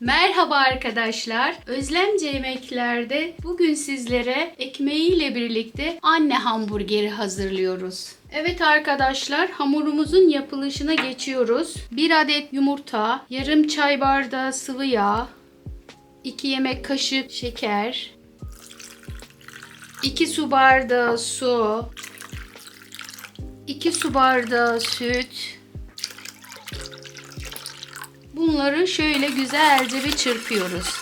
Merhaba arkadaşlar. Özlemce Yemekler'de bugün sizlere ekmeğiyle birlikte anne hamburgeri hazırlıyoruz. Evet arkadaşlar hamurumuzun yapılışına geçiyoruz. 1 adet yumurta, yarım çay bardağı sıvı yağ, 2 yemek kaşık şeker, 2 su bardağı su, 2 su bardağı süt, Bunları şöyle güzelce bir çırpıyoruz.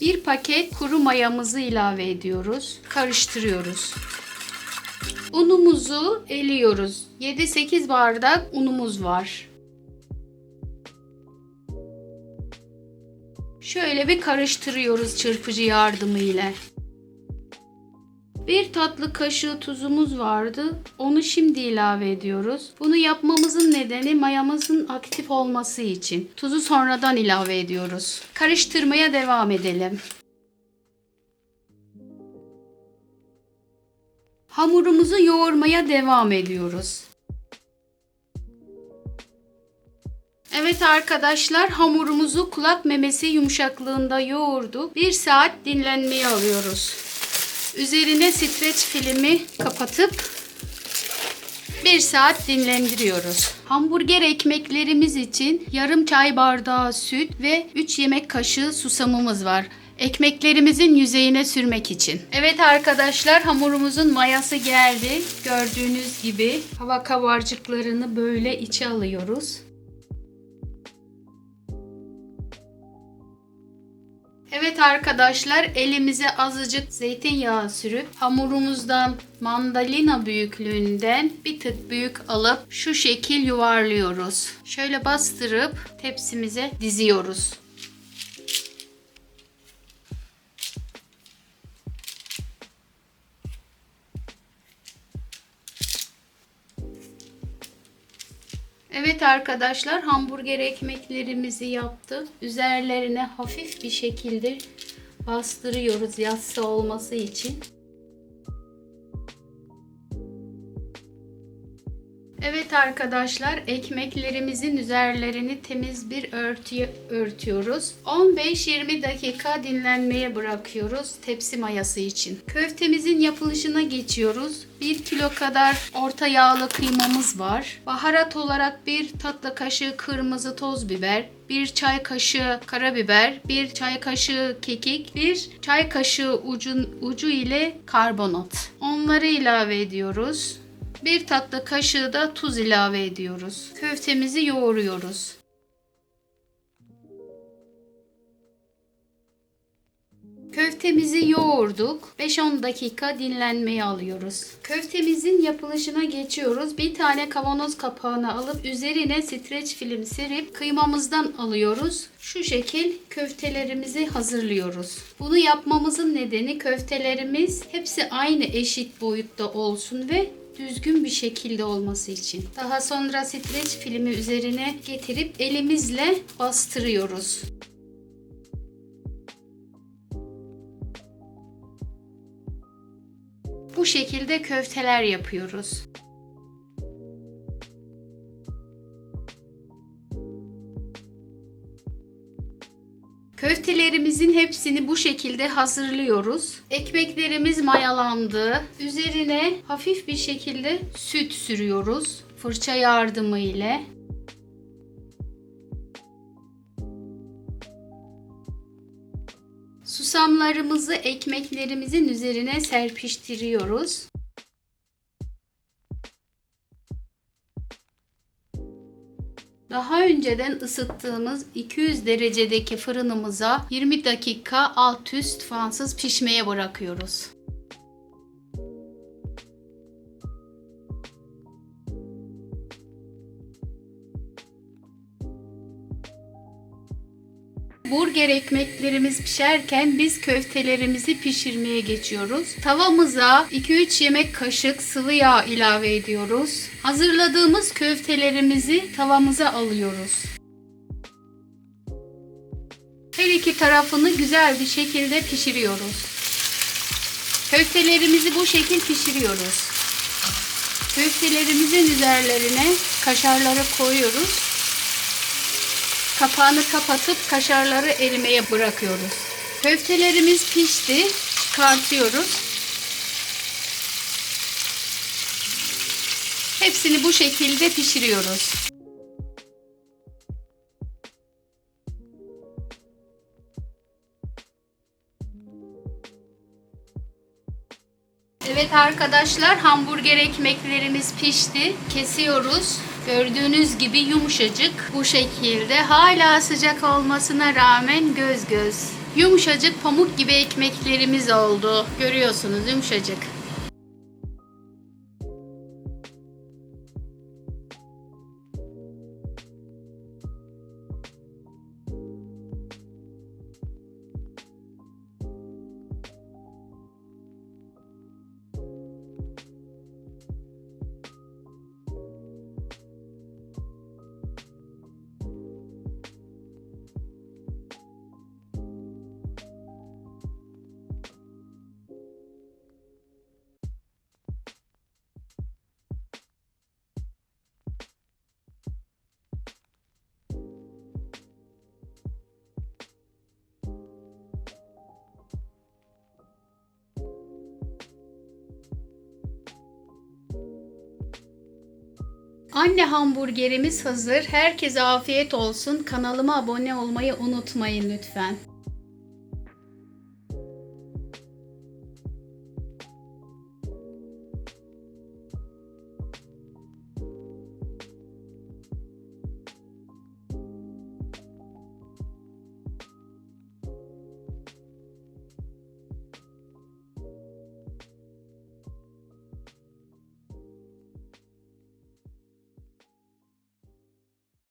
Bir paket kuru mayamızı ilave ediyoruz. Karıştırıyoruz. Unumuzu eliyoruz. 7-8 bardak unumuz var. Şöyle bir karıştırıyoruz çırpıcı yardımı ile. Bir tatlı kaşığı tuzumuz vardı. Onu şimdi ilave ediyoruz. Bunu yapmamızın nedeni mayamızın aktif olması için. Tuzu sonradan ilave ediyoruz. Karıştırmaya devam edelim. Hamurumuzu yoğurmaya devam ediyoruz. Evet arkadaşlar hamurumuzu kulak memesi yumuşaklığında yoğurdu. Bir saat dinlenmeye alıyoruz. Üzerine streç filmi kapatıp bir saat dinlendiriyoruz. Hamburger ekmeklerimiz için yarım çay bardağı süt ve 3 yemek kaşığı susamımız var. Ekmeklerimizin yüzeyine sürmek için. Evet arkadaşlar hamurumuzun mayası geldi. Gördüğünüz gibi hava kabarcıklarını böyle içe alıyoruz. Evet arkadaşlar elimize azıcık zeytinyağı sürüp hamurumuzdan mandalina büyüklüğünden bir tık büyük alıp şu şekil yuvarlıyoruz. Şöyle bastırıp tepsimize diziyoruz. Evet arkadaşlar hamburger ekmeklerimizi yaptık. Üzerlerine hafif bir şekilde bastırıyoruz yassı olması için. Evet arkadaşlar ekmeklerimizin üzerlerini temiz bir örtüye örtüyoruz. 15-20 dakika dinlenmeye bırakıyoruz tepsi mayası için. Köftemizin yapılışına geçiyoruz. 1 kilo kadar orta yağlı kıymamız var. Baharat olarak bir tatlı kaşığı kırmızı toz biber, bir çay kaşığı karabiber, bir çay kaşığı kekik, bir çay kaşığı ucun, ucu ile karbonat. Onları ilave ediyoruz. Bir tatlı kaşığı da tuz ilave ediyoruz. Köftemizi yoğuruyoruz. Köftemizi yoğurduk. 5-10 dakika dinlenmeye alıyoruz. Köftemizin yapılışına geçiyoruz. Bir tane kavanoz kapağını alıp üzerine streç film serip kıymamızdan alıyoruz. Şu şekil köftelerimizi hazırlıyoruz. Bunu yapmamızın nedeni köftelerimiz hepsi aynı eşit boyutta olsun ve düzgün bir şekilde olması için. Daha sonra streç filmi üzerine getirip elimizle bastırıyoruz. Bu şekilde köfteler yapıyoruz. Köftelerimizin hepsini bu şekilde hazırlıyoruz. Ekmeklerimiz mayalandı. Üzerine hafif bir şekilde süt sürüyoruz fırça yardımı ile. Susamlarımızı ekmeklerimizin üzerine serpiştiriyoruz. Daha önceden ısıttığımız 200 derecedeki fırınımıza 20 dakika alt üst fansız pişmeye bırakıyoruz. Burger ekmeklerimiz pişerken biz köftelerimizi pişirmeye geçiyoruz. Tavamıza 2-3 yemek kaşık sıvı yağ ilave ediyoruz. Hazırladığımız köftelerimizi tavamıza alıyoruz. Her iki tarafını güzel bir şekilde pişiriyoruz. Köftelerimizi bu şekil pişiriyoruz. Köftelerimizin üzerlerine kaşarları koyuyoruz. Kapağını kapatıp kaşarları erimeye bırakıyoruz. Köftelerimiz pişti. Çıkartıyoruz. Hepsini bu şekilde pişiriyoruz. Evet arkadaşlar hamburger ekmeklerimiz pişti. Kesiyoruz. Gördüğünüz gibi yumuşacık bu şekilde. Hala sıcak olmasına rağmen göz göz. Yumuşacık pamuk gibi ekmeklerimiz oldu. Görüyorsunuz yumuşacık. Anne hamburgerimiz hazır. Herkese afiyet olsun. Kanalıma abone olmayı unutmayın lütfen.